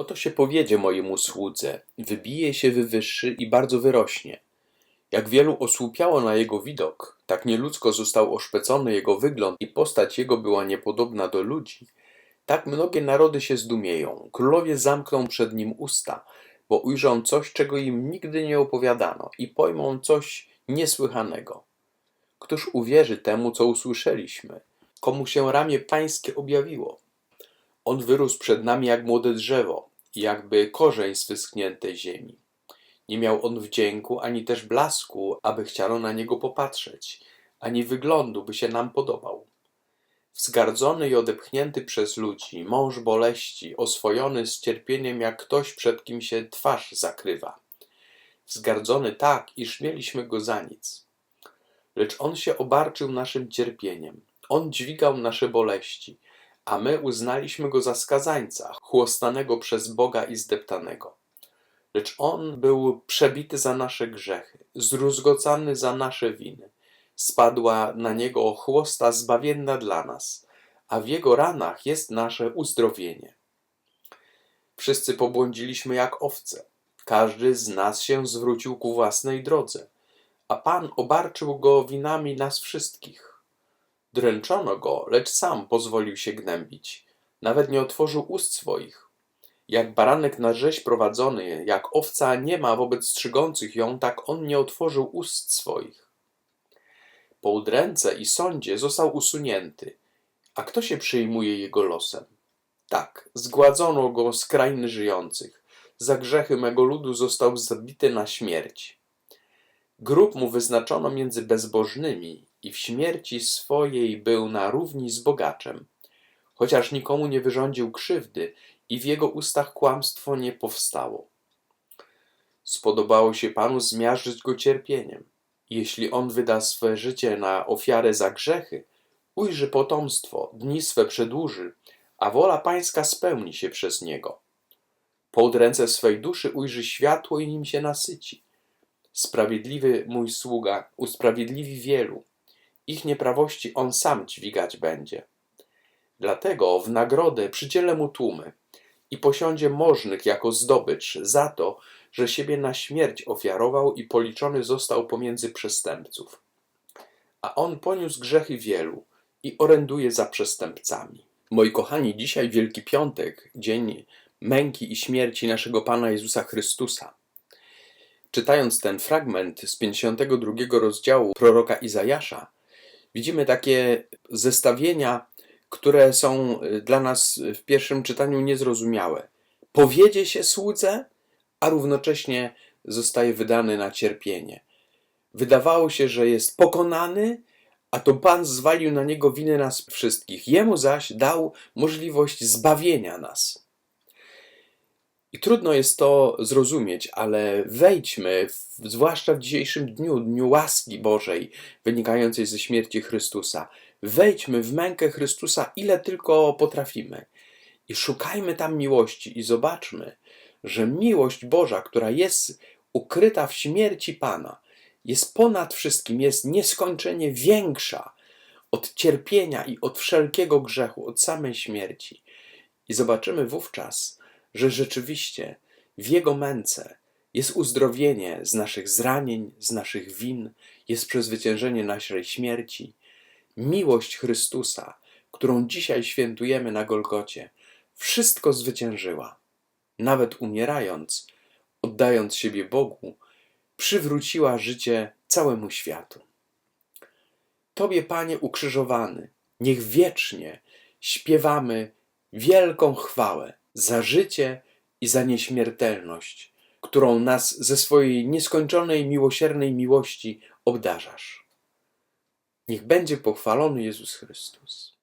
Oto się powiedzie mojemu słudze, wybije się wywyższy i bardzo wyrośnie. Jak wielu osłupiało na jego widok, tak nieludzko został oszpecony jego wygląd i postać jego była niepodobna do ludzi, tak mnogie narody się zdumieją, królowie zamkną przed nim usta, bo ujrzą coś, czego im nigdy nie opowiadano i pojmą coś niesłychanego. Któż uwierzy temu, co usłyszeliśmy? Komu się ramię pańskie objawiło? On wyrósł przed nami jak młode drzewo, jakby korzeń z wyschniętej ziemi. Nie miał on wdzięku, ani też blasku, aby chciano na niego popatrzeć, ani wyglądu, by się nam podobał. Wzgardzony i odepchnięty przez ludzi, mąż boleści, oswojony z cierpieniem, jak ktoś, przed kim się twarz zakrywa. Wzgardzony tak, iż mieliśmy go za nic. Lecz on się obarczył naszym cierpieniem. On dźwigał nasze boleści, a my uznaliśmy go za skazańca, chłostanego przez Boga i zdeptanego. Lecz on był przebity za nasze grzechy, zdruzgocany za nasze winy. Spadła na niego chłosta zbawienna dla nas, a w jego ranach jest nasze uzdrowienie. Wszyscy pobłądziliśmy jak owce. Każdy z nas się zwrócił ku własnej drodze, a Pan obarczył go winami nas wszystkich. Dręczono go, lecz sam pozwolił się gnębić. Nawet nie otworzył ust swoich. Jak baranek na rzeź prowadzony, jak owca nie ma wobec strzygących ją, tak on nie otworzył ust swoich. Po udręce i sądzie został usunięty. A kto się przejmuje jego losem? Tak, zgładzono go z krainy żyjących. Za grzechy mego ludu został zabity na śmierć. Grób mu wyznaczono między bezbożnymi i w śmierci swojej był na równi z bogaczem. Chociaż nikomu nie wyrządził krzywdy i w jego ustach kłamstwo nie powstało. Spodobało się Panu zmiażdżyć go cierpieniem. Jeśli on wyda swe życie na ofiarę za grzechy, ujrzy potomstwo, dni swe przedłuży, a wola pańska spełni się przez niego. Po udręce swej duszy ujrzy światło i nim się nasyci. Sprawiedliwy mój sługa usprawiedliwi wielu, ich nieprawości on sam dźwigać będzie. Dlatego w nagrodę przydzielę mu tłumy i posiądzie możnych jako zdobycz za to, że siebie na śmierć ofiarował i policzony został pomiędzy przestępców. A on poniósł grzechy wielu i oręduje za przestępcami. Moi kochani, dzisiaj Wielki Piątek, dzień męki i śmierci naszego Pana Jezusa Chrystusa. Czytając ten fragment z 52 rozdziału proroka Izajasza, widzimy takie zestawienia, które są y, dla nas w pierwszym czytaniu niezrozumiałe. Powiedzie się słudze, a równocześnie zostaje wydany na cierpienie. Wydawało się, że jest pokonany, a to Pan zwalił na niego winę nas wszystkich. Jemu zaś dał możliwość zbawienia nas. I trudno jest to zrozumieć, ale wejdźmy, w, zwłaszcza w dzisiejszym dniu, dniu łaski Bożej, wynikającej ze śmierci Chrystusa. Wejdźmy w mękę Chrystusa, ile tylko potrafimy. I szukajmy tam miłości i zobaczmy, że miłość Boża, która jest ukryta w śmierci Pana, jest ponad wszystkim, jest nieskończenie większa od cierpienia i od wszelkiego grzechu, od samej śmierci. I zobaczymy wówczas, że rzeczywiście w Jego męce jest uzdrowienie z naszych zranień, z naszych win, jest przezwyciężenie naszej śmierci. Miłość Chrystusa, którą dzisiaj świętujemy na Golgocie, wszystko zwyciężyła. Nawet umierając, oddając siebie Bogu, przywróciła życie całemu światu. Tobie, Panie ukrzyżowany, niech wiecznie śpiewamy wielką chwałę za życie i za nieśmiertelność, którą nas ze swojej nieskończonej miłosiernej miłości obdarzasz. Niech będzie pochwalony Jezus Chrystus.